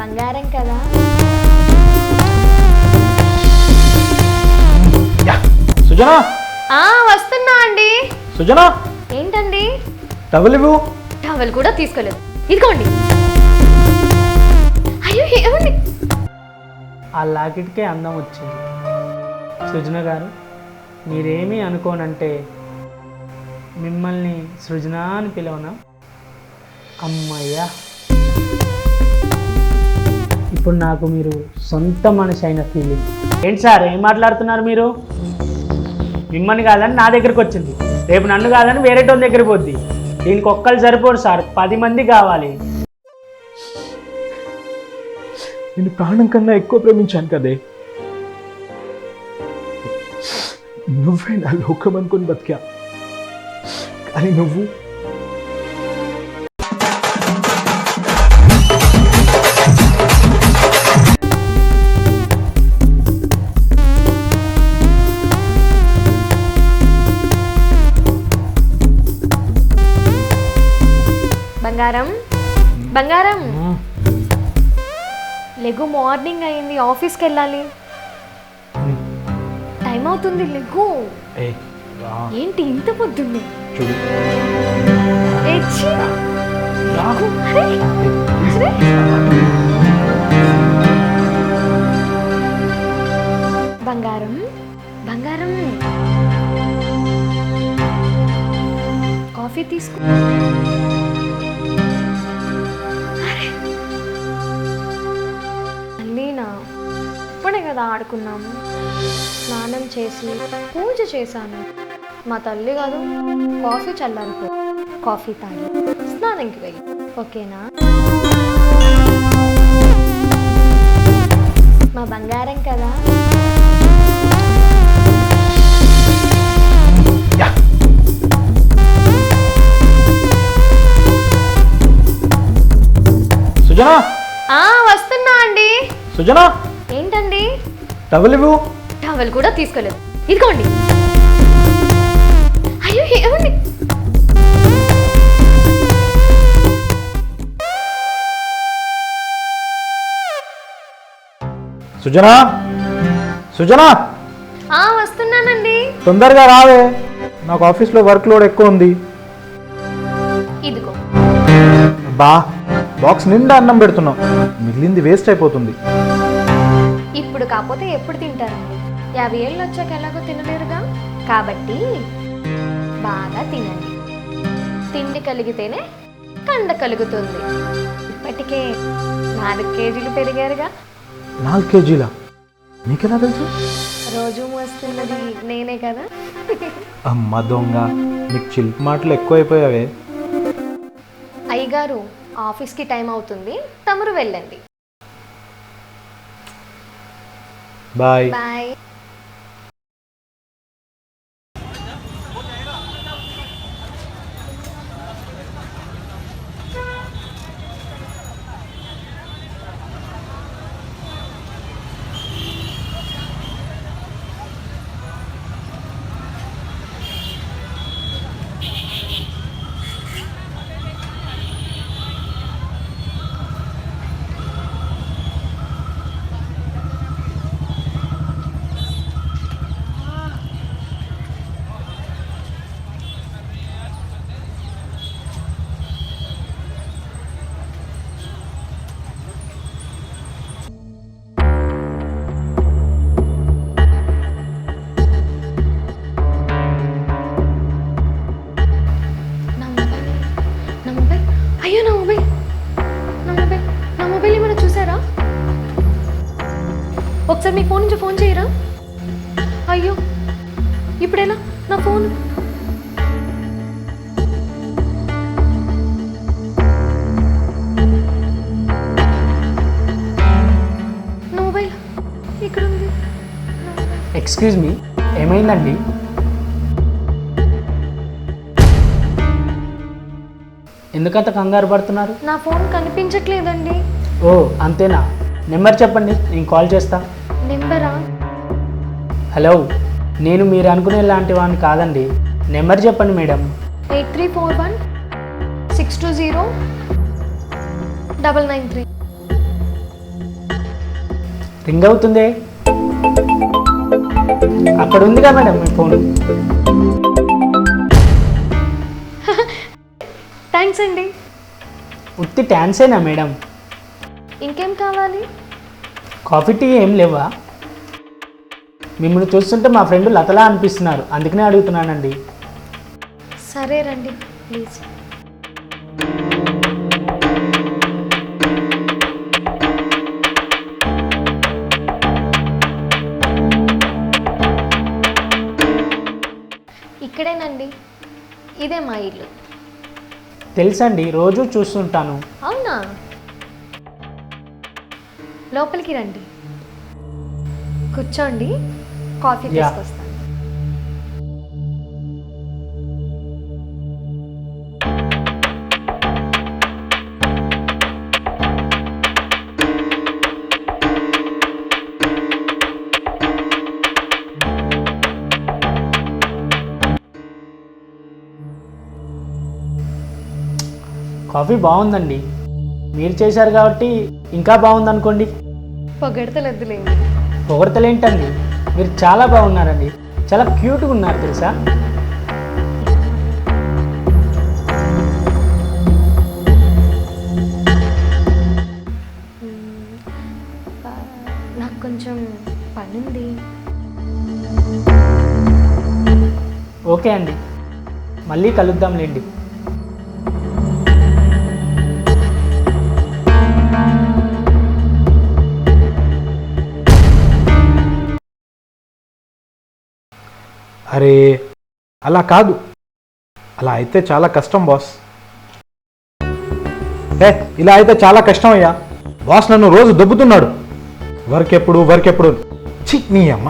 బంగారం కదా. సుజనా? ఆ వస్తున్నా అండి. సుజనా? ఏంటండి? డబ్బులు ఇవ్వు. టవల్ కూడా తీసుకోలేదు. ఇదిగోండి. అయ్యో ఏమండి ఆ లాకెట్కే అందం వచ్చింది. సృజన గారు మీరేమీ అనుకోనంటే మిమ్మల్ని సృజన అని పిలవనా? అమ్మయ్యా. ఇప్పుడు నాకు మీరు సొంత మనిషి అయిన ఫీలింగ్ ఏంటి సార్ ఏం మాట్లాడుతున్నారు మీరు? మిమ్మల్ని కాదని నా దగ్గరికి వచ్చింది. రేపు నన్ను కాదని వేరే దగ్గరికి పోద్ది. దీనికి ఒక్కరు సరిపోరు సార్ పది మంది కావాలి. నేను ప్రాణం కన్నా ఎక్కువ ప్రేమించాను కదే. నువ్వే నా లోకం అనుకుని బతికా. కానీ నువ్వు బంగారం. లెగు మార్నింగ్ అయింది ఆఫీస్కి వెళ్ళాలి టైం అవుతుంది లెగు. ఏంటి ఇంత చూడు. అరే. బంగారం బంగారం. కాఫీ తీసుకో. కదా ఆడుకున్నాము. స్నానం చేసి పూజ చేశాను. మా తల్లి కాదు కాఫీ చల్లారిపో కాఫీ తాగి స్నానంకి వెళ్ళి. ఓకేనా? మా బంగారం కదా. సుజనా? వస్తున్నా అండి. సుజనా? డబ్బులు ఇవ్వు. టవల్ కూడా తీసుకోలేదు. ఇదిగోండి. అయ్యో ఏమండి సుజనా? సుజనా? ఆ వస్తున్నానండి. తొందరగా రావే. నాకు ఆఫీస్లో వర్క్ లోడ్ ఎక్కువ ఉంది. ఇదిగో. బా బాక్స్ నిండా అన్నం పెడుతున్నాం. మిగిలింది వేస్ట్ అయిపోతుంది. ఇప్పుడు కాకపోతే ఎప్పుడు తింటారండి యాభై ఏళ్ళు వచ్చాక ఎలాగో తినలేరుగా? కాబట్టి బాగా తినండి. తిండి కలిగితేనే కండ కలుగుతుంది. ఇప్పటికే నాలుగు కేజీలు పెరిగారుగా. నాలుగు కేజీలా? నీకెలా తెలుసు? రోజు మోస్తున్నది నేనే కదా. అమ్మ దొంగ నీకు చిలిపి మాటలు ఎక్కువైపోయావే. అయ్యగారు ఆఫీస్కి టైం అవుతుంది. తమరు వెళ్ళండి. బాయ్ ఒకసారి మీ ఫోన్ నుంచి ఫోన్ చేయరా? అయ్యో ఇప్పుడు ఎలా నా ఫోన్? మొబైల్ ఇక్కడ ఉంది ఎక్స్క్యూజ్ మీ ఏమైందండి? ఎందుకంత కంగారు పడుతున్నారు? నా ఫోన్ కనిపించట్లేదండి. ఓ అంతేనా? నెంబర్ చెప్పండి నేను కాల్ చేస్తా. నెంబరా? హలో నేను మీరు అనుకునే లాంటి వాడిని కాదండి. నెంబర్ చెప్పండి madam. Eight three four one six two zero double nine three. Ring అవుతుందే? అక్కడ ఉందిగా మేడం మీ ఫోన్. థ్యాంక్స్ అండి. ఉత్తి ట్యాన్సేనా మేడం? ఇంకేం కావాలి? కాఫీ టీ ఏం లేవా? మిమ్మల్ని చూస్తుంటే మా ఫ్రెండ్ లతలా అనిపిస్తున్నారు. అందుకనే అడుగుతున్నానండి. సరే రండి ప్లీజ్. ఇక్కడేనండి. ఇదే మా ఇల్లు. తెలుసండి రోజు చూస్తుంటాను. అవునా? లోపలికి రండి. కూర్చోండి. కాఫీ. తీసుకొస్తాను. కాఫీ బాగుందండి. మీరు చేశారు కాబట్టి ఇంకా బాగుంది అనుకోండి పొగడతలొద్దులేండి పొగడతలేంటండి మీరు చాలా బాగున్నారండి. చాలా క్యూట్గా ఉన్నారు తెలుసా? నాకు కొంచెం పనుంది. ఓకే అండి. మళ్ళీ కలుద్దాంలేండి. అరే అలా కాదు. అలా అయితే చాలా కష్టం బాస్. ఏ ఇలా అయితే చాలా కష్టం అయ్యా బాస్ నన్ను రోజు దొబ్బుతున్నాడు. వర్క్ ఎప్పుడు వర్క్ ఎప్పుడు ఛీ నీ అమ్మ.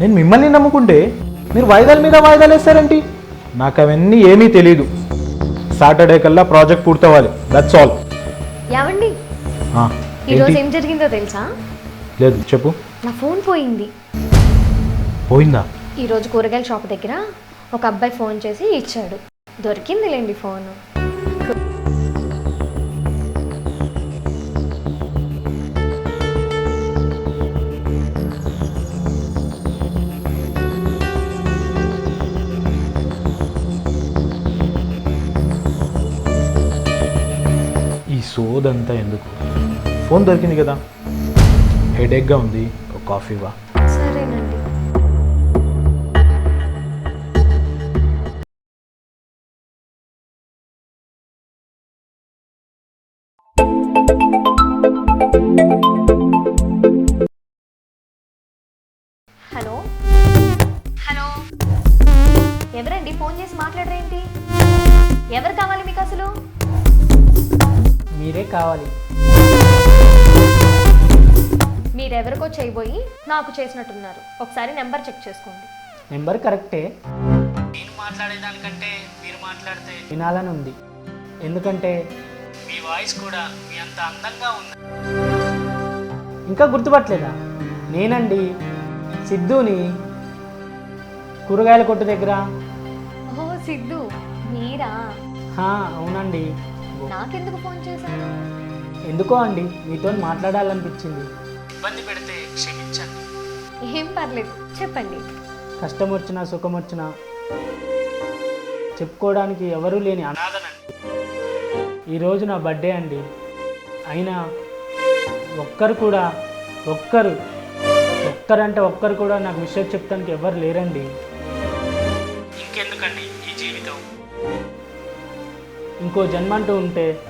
నేను మిమ్మల్ని నమ్ముకుంటే మీరు వాయిదాల మీద వాయిదాలు వేస్తారేంటి నాకు అవన్నీ ఏమీ తెలియదు సాటర్డే కల్లా ప్రాజెక్ట్ పూర్తవ్వాలి. దట్స్ ఆల్ ఏమండి ఈరోజు ఏం జరిగిందో తెలుసా? లేదు చెప్పు. నా ఫోన్ పోయింది. పోయిందా? ఈరోజు కూరగాయల షాప్ దగ్గర ఒక అబ్బాయి ఫోన్ చేసి ఇచ్చాడు. దొరికిందిలేండి ఫోన్. ఈ సోదంతా ఎందుకు? ఫోన్ దొరికింది కదా. హెడేక్గా ఉంది. ఒక కాఫీ హలో? హలో? ఎవరండి? ఫోన్ చేసి మాట్లాడరేంటి? ఎవరు కావాలి మీకు అసలు? మీరే కావాలి. మీరెవరికో చేయబోయి నాకు చేసినట్టున్నారు. ఒకసారి నెంబర్ చెక్ చేసుకోండి. నెంబర్ కరెక్టే. నేను మాట్లాడేదానికంటే మీరు మాట్లాడితే వినాలని ఉంది. ఎందుకంటే మీ వాయిస్ కూడా మీ అంత అందంగా ఉంది. ఇంకా గుర్తుపట్టలేదా? నేనండి సిద్ధుని కూరగాయల కొట్టు దగ్గర. ఓ సిద్ధు మీరా? హా, అవునండి. నాకెందుకు ఫోన్ చేశారు? ఎందుకో అండి మీతో మాట్లాడాలనిపించింది. ఇబ్బంది పెడితే క్షమించండి. ఏం పర్లేదు చెప్పండి. కష్టం వచ్చినా సుఖం వచ్చినా చెప్పుకోవడానికి ఎవరూ లేని అనాథనండి. ఈరోజు నా బర్త్డే అండి. అయినా ఒక్కరు కూడా ఒక్కరు ఒక్కరంటే ఒక్కరు కూడా నాకు విషయం చెప్తానికి ఎవరు లేరండి. ఇంకెందుకండి ఈ జీవితం? ఇంకో జన్మ అంటూ ఉంటే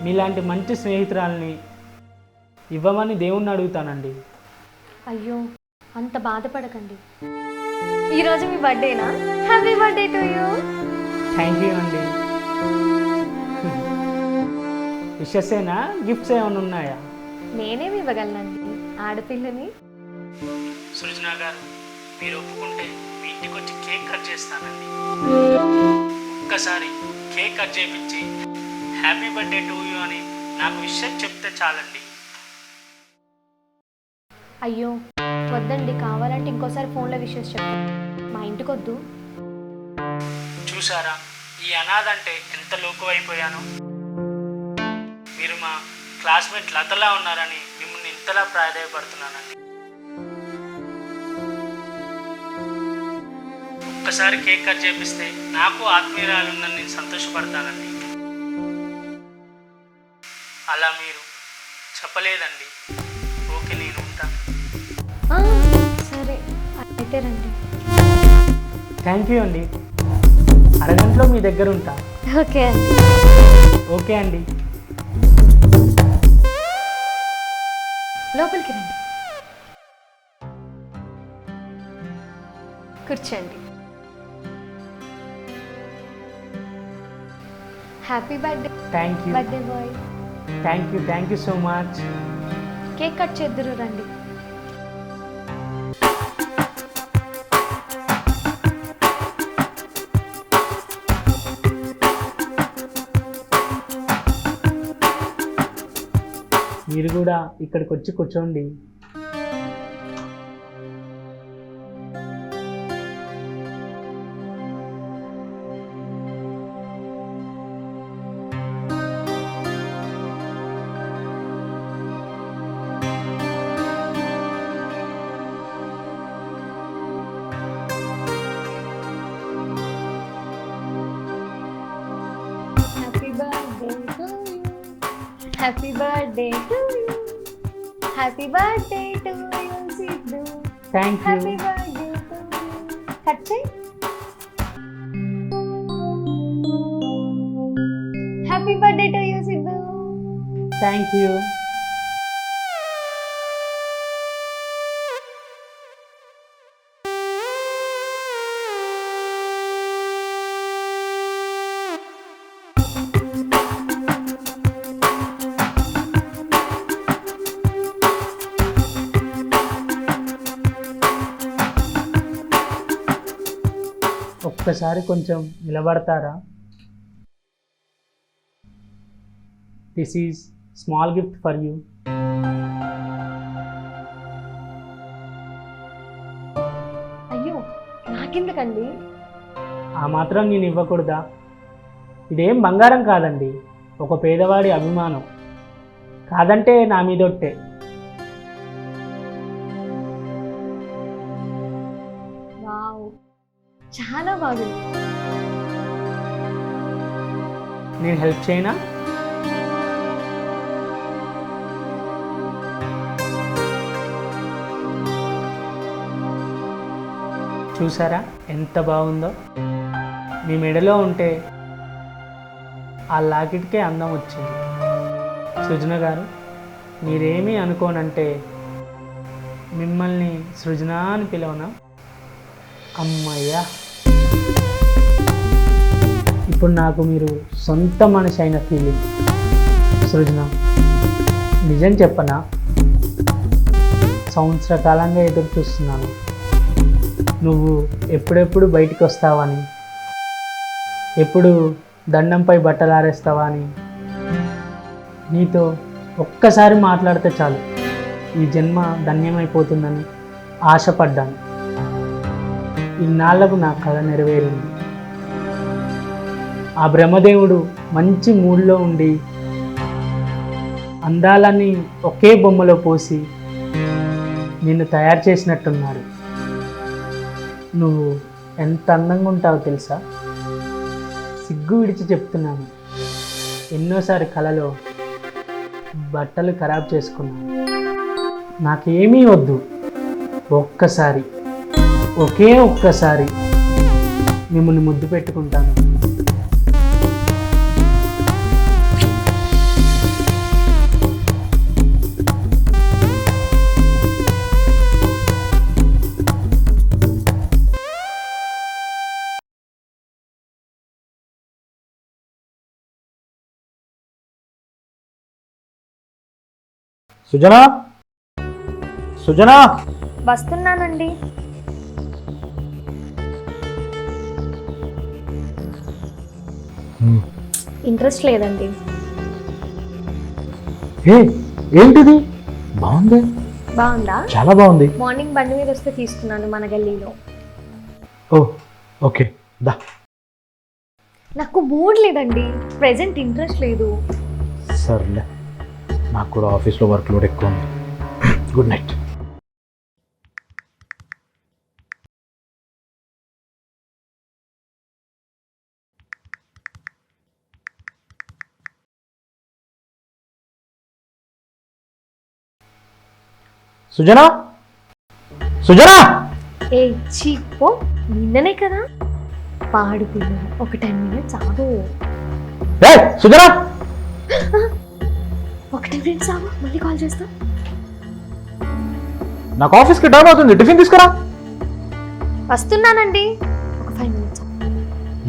మీలాంటి మంచి స్నేహితురాల్ని ఇవ్వమని దేవుణ్ణి అడుగుతానండి. అయ్యో అంత బాధపడకండి. ఈరోజు మీ బర్త్డేనా? Happy birthday to you. Thank you అండి. విషస్సేనా గిఫ్ట్స్ ఏమైనా ఉన్నాయా? నేనేమి ఇవ్వగలనండి. ఆడపిల్లని. సృజన గారు మీరు ఒప్పుకుంటే మీ ఇంటికి వచ్చి కేక్ కట్ చేస్తానండి. ఒక్కసారి కేక్ కట్ చేయించి హ్యాపీ బర్త్డే టు యూ అని నాకు విషయం చెప్తే చాలండి. అయ్యో వద్దండి. కావాలంటే ఇంకోసారి ఫోన్లో విషయస్ చెప్పండి. మా ఇంటికి వద్దు చూసారా ఈ అనాథ అంటే ఎంత లోకు అయిపోయాను మీరు మా క్లాస్మేట్ లతలా ఉన్నారని మిమ్మల్ని ఇంత ఎంతలా ప్రాధాయపడుతున్నానండి. ఒక్కసారి కేక్ కట్ చేపిస్తే నాకు ఆత్మీయురాలు ఉందని నేను సంతోషపడతానండి. అలా మీరు చెప్పలేదండి. ఓకే నేను ఉంటాను సరే. అయితే రండి. థ్యాంక్ యూ అండి. అరగంటలో మీ దగ్గర ఉంటా ఓకే ఓకే అండి. లోపలికి రండి. కూర్చోండి. Happy birthday thank you birthday boy thank you thank you so much cake cut చేద్దురు రండి. మీరు కూడా ఇక్కడికి వచ్చి కూర్చోండి. Thank you happy birthday to you cut చేయి happy birthday to you Siddhu thank you ఒక్కసారి కొంచెం నిలబడతారా? This is small gift for you అయ్యో నాకెందుకండి? ఆ మాత్రం నేను ఇవ్వకూడదా? ఇదేం బంగారం కాదండి ఒక పేదవాడి అభిమానం. కాదంటే నా మీదొట్టే. చాలా బాగుంది. నేను హెల్ప్ చేయనా? చూసారా ఎంత బాగుందో? మీ మెడలో ఉంటే ఆ లాకెట్కే అందం వచ్చింది. సృజన గారు మీరేమీ అనుకోనంటే మిమ్మల్ని సృజన అని పిలవనా? అమ్మయ్యా! ఇప్పుడు నాకు మీరు సొంత మనిషి అయిన ఫీలింగ్ సృజన నిజం చెప్పనా? సంవత్సర కాలంగా ఎదురు చూస్తున్నాను. నువ్వు ఎప్పుడెప్పుడు బయటికి వస్తావని? ఎప్పుడు దండంపై బట్టలు ఆరేస్తావా అని నీతో ఒక్కసారి మాట్లాడితే చాలు. ఈ జన్మ ధన్యమైపోతుందని ఆశపడ్డాను. ఇన్నాళ్ళకు నా కళ నెరవేరింది. ఆ బ్రహ్మదేవుడు మంచి మూడ్లో ఉండి అందాలని ఒకే బొమ్మలో పోసి నిన్ను తయారు చేసినట్టున్నాడు. నువ్వు ఎంత అందంగా ఉంటావో తెలుసా? సిగ్గు విడిచి చెప్తున్నాను. ఎన్నోసారి కలలో బట్టలు ఖరాబ్ చేసుకున్నాను. నాకేమీ వద్దు. ఒక్కసారి ఒకే ఒక్కసారి మిమ్మల్ని ముద్దు పెట్టుకుంటాను. సుజనా? సుజనా? వస్తున్నానండి. ఇంట్రెస్ట్ లేదండి. ఏ ఏంటిది? బాగుంది? బాగుందా? చాలా బాగుంది. మార్నింగ్ బండి మీద వస్తే తీసుకున్నాను మన గల్లీలో. ఓ ఓకే దా. నాకు మూడ్ లేదండి. ప్రెసెంట్ ఇంట్రెస్ట్ లేదు. సర్లే. నాకు కూడా ఆఫీస్లో వర్క్ లోడ్ ఎక్కువ ఉంది. Good night Sujana? సుజనా? ఏ చీపో నిన్ననే కదా. పాడు పిల్ల ఒక టెన్ మినిట్స్ ఆగు. ఏ సుజనా? ఒక టెన్ మినిట్స్ ఆగు మళ్ళీ కాల్ చేస్తా. నాకు ఆఫీస్కి టైం అవుతుంది టిఫిన్ తీసుకురా. వస్తున్నానండి. ఒక ఫైవ్ మినిట్స్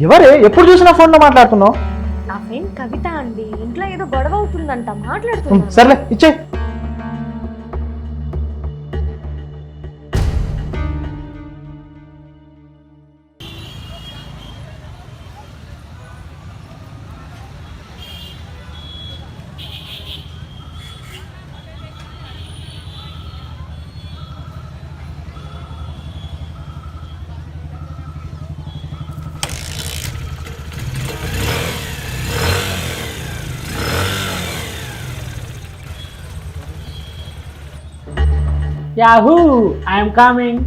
ఎవరే? ఎప్పుడు చూసినా ఫోన్లో మాట్లాడుతున్నావు? నా ఫ్రెండ్ కవిత అండి. ఇంట్లో ఏదో గొడవ అవుతుందంట మాట్లాడుతున్నా సర్లే ఇచ్చే yahoo I'm coming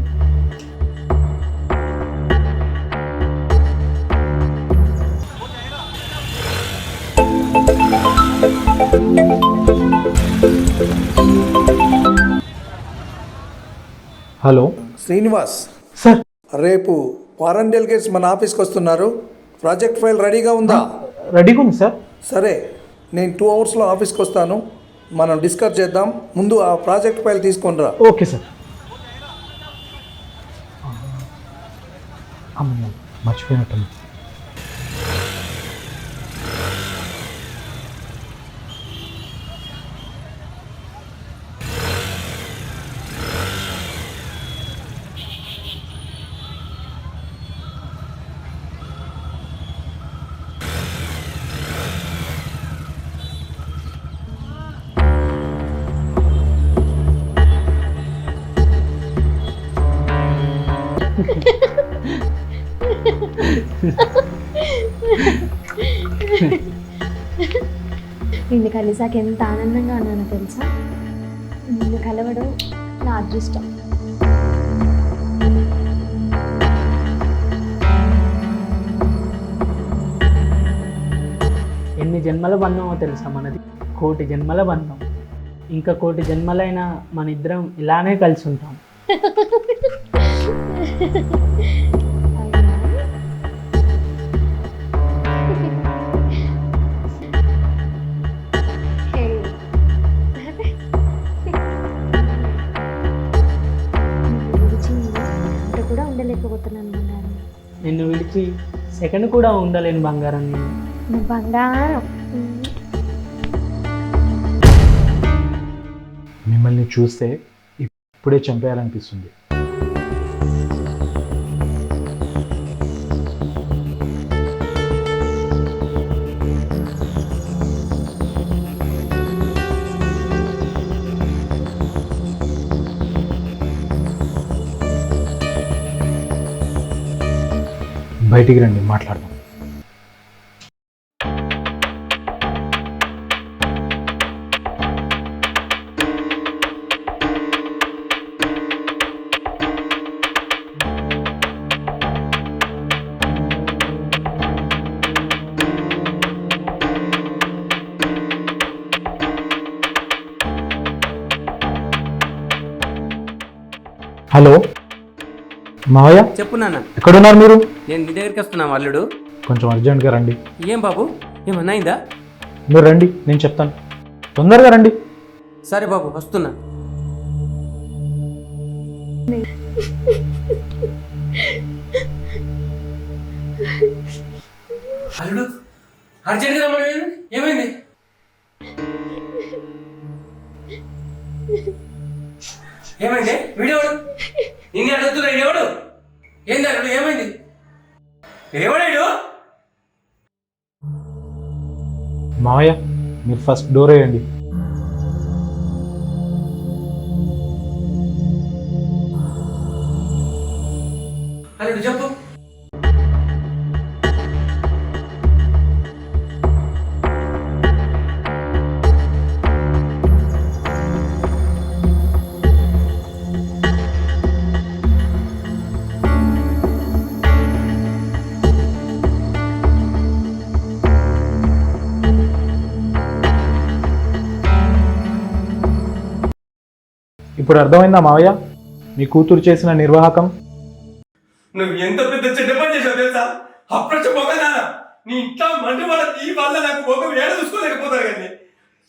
hello. Srinivas. Sir. రేపు ఫారెన్ డెలిగేట్స్ మన ఆఫీస్కి వస్తున్నారు. ప్రాజెక్ట్ ఫైల్ రెడీగా ఉందా? రెడీగా ఉంది సార్. సరే నేను టూ అవర్స్లో ఆఫీస్కి వస్తాను. మనం డిస్కస్ చేద్దాం. ముందు ఆ ప్రాజెక్ట్ ఫైల్ తీసుకొని రా. Okay sir. మర్చిపోయినట్టు నిన్ను కలిసాక ఎంత ఆనందంగా ఉన్నానో తెలుసా? నిన్ను కలవడం నా అదృష్టం. ఎన్ని జన్మల బంధమో తెలుసా మనది? కోటి జన్మల బంధం. ఇంకా కోటి జన్మలైనా మన ఇద్దరం ఇలానే కలిసి ఉంటాం. నిన్ను విడిచి సెకండ్ కూడా ఉండలేను బంగారం నేను. నువ్వు బంగారం. మిమ్మల్ని చూస్తే ఇప్పుడే చంపేయాలనిపిస్తుంది. బయటికి రండి మాట్లాడదాం. హలో. మావయ్య? చెప్పు నాన్న. ఎక్కడున్నారు మీరు? నేను నీ దగ్గరికి వస్తున్నా అల్లుడు. కొంచెం అర్జెంట్గా రండి. ఏం బాబు? ఏమన్నా అయిందా? మీరు రండి నేను చెప్తాను. తొందరగా రండి. సరే బాబు వస్తున్నా. అల్లుడు అర్జెంట్గా రమ్మని ఏమైంది? ఏమైంది? వీడేవాడు? నేను అడుగుతున్నాడు ఎవడు? ఏంది అక్కడ ఏమైంది? ఎవడాడు? మావయ్య మీరు ఫస్ట్ డోర్ వేయండి. ఇప్పుడు అర్థమైందా మావయ్య? మీ కూతురు చేసిన నిర్వాహకం? నువ్వు ఎంత పెద్ద చెడ్డ పని చేసావు తెలుసా? అప్రచ నీ ఇంట్లో మంటి వాళ్ళ ఈ వల్ల నాకు ముఖం ఏడ చూసుకోలేకపోతారు కానీ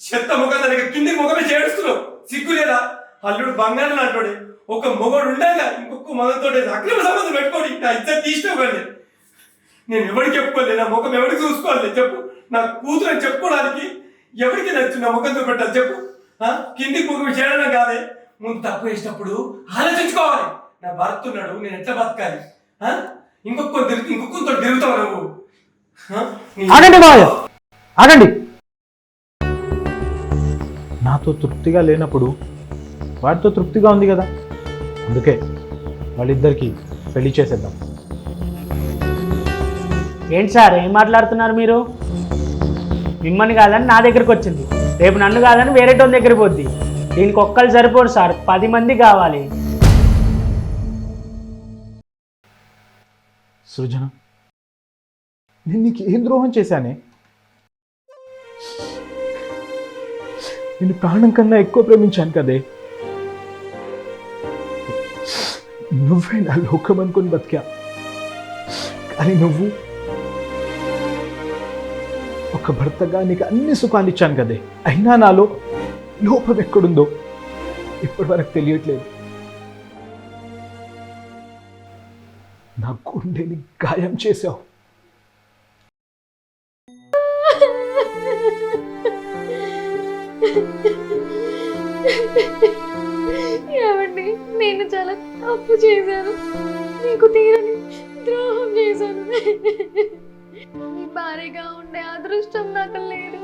చెత్త ముఖం కిందికి కింది ముఖమే చేడుస్తున్నావు. సిగ్గు లేదా? అల్లుడు బంగారం అంటాడు ఒక మొగడు ఉండగా ఇంకొక మగంతో అక్రమ సంబంధం పెట్టుకోండి. నా ఇద్దరు తీసుకోకండి నేను ఎవరికి చెప్పుకోలేదు నా ముఖం ఎవరికి చూసుకోవాలి చెప్పు. నా కూతురు అని చెప్పుకోవడానికి ఎవరికి నచ్చు నా ముఖంతో పెట్టాలి చెప్పు. ఆ? కిందికి ముఖం చేయడం కాదే. ముందు తప్పు చేసినప్పుడు ఆలోచించుకోవాలి. నా భర్త ఉన్నాడు నేను ఎట్లా బతకాలి? ఇంకొక ఇంకొకరితో తిరుగుతావు నువ్వు? ఆగండి మావయ్య ఆగండి. నాతో తృప్తిగా లేనప్పుడు వాడితో తృప్తిగా ఉంది కదా? అందుకే వాళ్ళిద్దరికి పెళ్ళి చేసేద్దాం. ఏంటి సార్ ఏం మాట్లాడుతున్నారు మీరు? మిమ్మల్ని కాదని నా దగ్గరికి వచ్చింది. రేపు నన్ను కాదని వేరేటోని దగ్గరికి పోద్ది. దీనికి ఒక్కరు సరిపోరు సార్. పది మంది కావాలి. సృజన నేను నీకు ఏం ద్రోహం చేశానే? నేను ప్రాణం కన్నా ఎక్కువ ప్రేమించాను కదే. నువ్వే నా లోకం అనుకుని బతికా. కానీ నువ్వు ఒక భర్తగా నీకు అన్ని సుఖాలు ఇచ్చాను కదే. అయినా నాలో లోపం ఎక్కడుందో ఇప్పటి వరకు తెలియట్లేదు. నా గుండెని గాయం చేశావు. ఏమండి నేను చాలా తప్పు చేశాను. నీకు తీరని ద్రోహం చేశాను. భారీగా ఉండే అదృష్టం నాకు లేదు.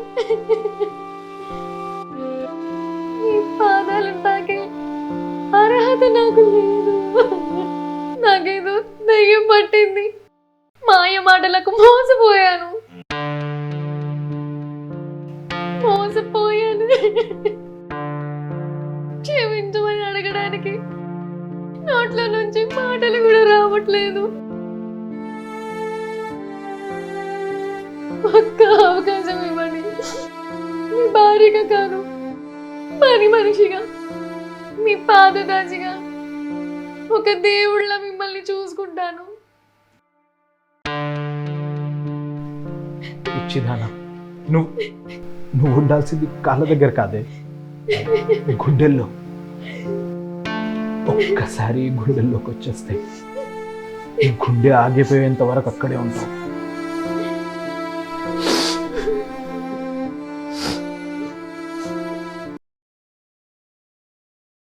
నోట్ల నుంచి మాటలు కూడా రావట్లేదు. ఒక్క అవకాశం ఇవ్వండి. మీ భార్యగా కాను పని మనిషిగా మీ పాదదాజిగా ఒక దేవుళ్ళ మిమ్మల్ని చూసుకుంటాను. ఇచ్చిదానా నువ్వు నువ్వు ఉండాల్సింది కాళ్ళ దగ్గర కాదే గుండెల్లో. ఒక్కసారి గుండెల్లోకి వచ్చేస్తే ఈ గుండె ఆగిపోయేంత వరకు అక్కడే ఉంటాం.